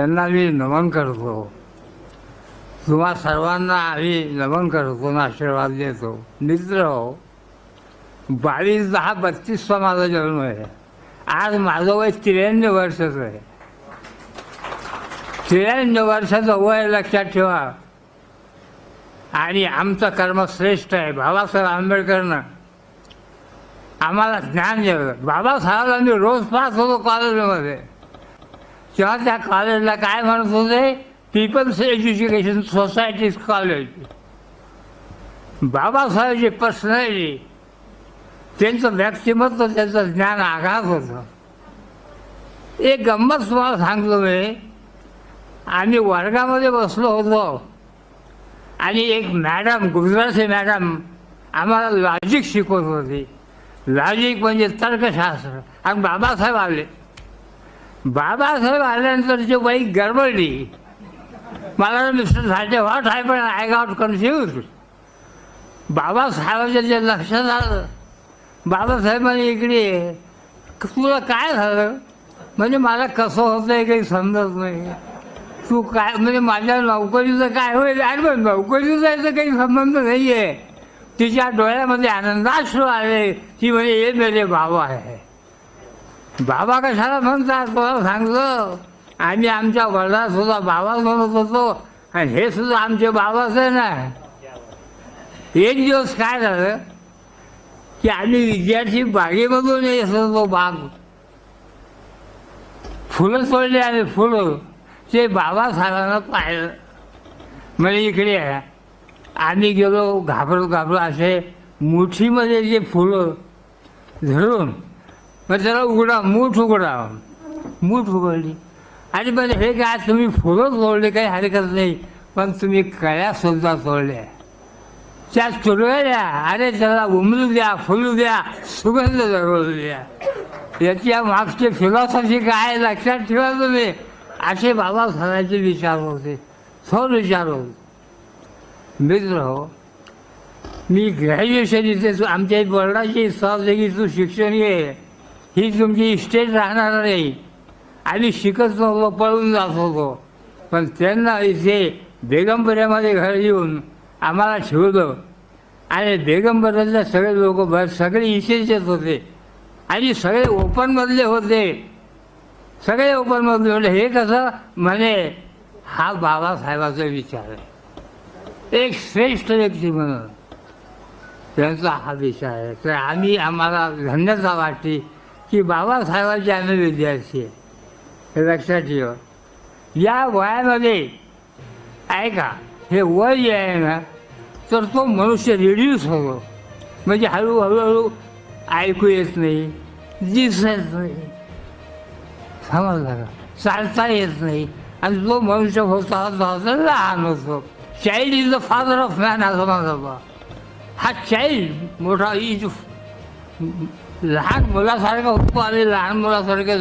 त्यांना मी नमन करतो. तुम्हा सर्वांना आम्ही नमन करतो ना आशीर्वाद देतो. मित्र हो बावीस दहा बत्तीसचा माझा जन्म आहे. आज माझं वय त्र्याण्णव वर्षाचं आहे. त्र्याण्णव वर्षाचं वय लक्षात ठेवा. आणि आमचं कर्म श्रेष्ठ आहे. बाबासाहेब आंबेडकरनं आम्हाला ज्ञान दिलं. बाबासाहेबांनी रोज पास होतो कॉलेजमध्ये तेव्हा त्या कॉलेजला काय म्हणत होते पीपल्स एज्युकेशन सोसायटी कॉलेज बाबासाहेबची पर्सनॅलिटी त्यांचं व्यक्तिमत्व त्यांचं ज्ञान आघात होतं. एक गंमत तुम्हाला सांगतो मी. आम्ही वर्गामध्ये बसलो होतो. आणि एक मॅडम गुजराती मॅडम आम्हाला लॉजिक शिकवत होती. लॉजिक म्हणजे तर्कशास्त्र. आणि बाबासाहेब आले. बाबासाहेब आल्यानंतर जे बाई गडबडली मला मिस्टर साठे व्हॉट आहे पण आय गॉट कन्फ्यूज. बाबासाहेबांच्या जे लक्षात आलं बाबासाहेबांनी इकडे तुला काय झालं? म्हणजे मला कसं होतं आहे काही समजत नाही. तू काय म्हणजे माझ्या नोकरीचं काय होईल? अरे पण नोकरीचा याचा काही संबंध नाही आहे तिच्या डोळ्यामध्ये आनंदाश्रू आले ती म्हणजे हे मेरे बाबा आहे. बाबा कशाला म्हणतात तुला सांगतो? आम्ही आमच्या वर्धात सुद्धा बाबाच म्हणत होतो. आणि हे सुद्धा आमचे बाबाच आहे ना एक दिवस काय झालं? की आम्ही विद्यार्थी बागेमधून येत होतो बाग. फुलं तोडली आम्ही फुलं. ते बाबा साहेबांना पाहिलं. म्हणजे इकडे आम्ही गेलो घाबरत घाबरत असे मुठीमध्ये जे फुलं धरून मग त्याला उघडा मूठ उघडा. मूठ उघडली. आणि पण हे काय तुम्ही फुलं तोडले काही हरकत नाही. पण तुम्ही कळ्या सुद्धा तोडल्या त्या तुरवल्या अरे त्याला उमलू द्या फुलू द्या सुगंध दरवळू द्या. याच्या मागची फिलॉसॉफी काय लक्षात ठेवा तुम्ही. असे बाबा बाबासाहेबांचे विचार होते. थोर विचार होते. मित्र हो मी ग्रॅज्युएशन इथे आमच्या बोर्डाची सहजगीचं शिक्षण घे. ही तुमची इस्टेट राहणार नाही. आम्ही शिकत नव्हतो पळून जात होतो. पण त्यांना इथे बेगमपुऱ्यामध्ये घर येऊन आम्हाला ठेवलं आणि बेगमपुऱ्यातले सगळे लोक भर सगळे इथेच येत होते. आणि सगळे ओपनमधले होते. सगळे ओपनमधले होते. हे कसं म्हणे हा बाबासाहेबाचा विचार आहे. एक श्रेष्ठ व्यक्ती म्हणून. त्यांचा हा विचार आहे. तर आम्ही आम्हाला धन्यता वाटते. की बाबासाहेबांचे आम्ही विद्यार्थी आहे. हे लक्षात ठेवा. या वयामध्ये ऐका हे वय जे आहे ना तर तो मनुष्य रिड्यूस होतो. म्हणजे हळूहळू ऐकू येत नाही दिसत नाही. समजलं का? चालता येत नाही. आणि जो मनुष्य होता होता लहान होतो. Child is the father of man असं म्हणतो बा. हा चाइल्ड मोठा इज लहान मुलासारखा होतो आणि लहान मुलासारखे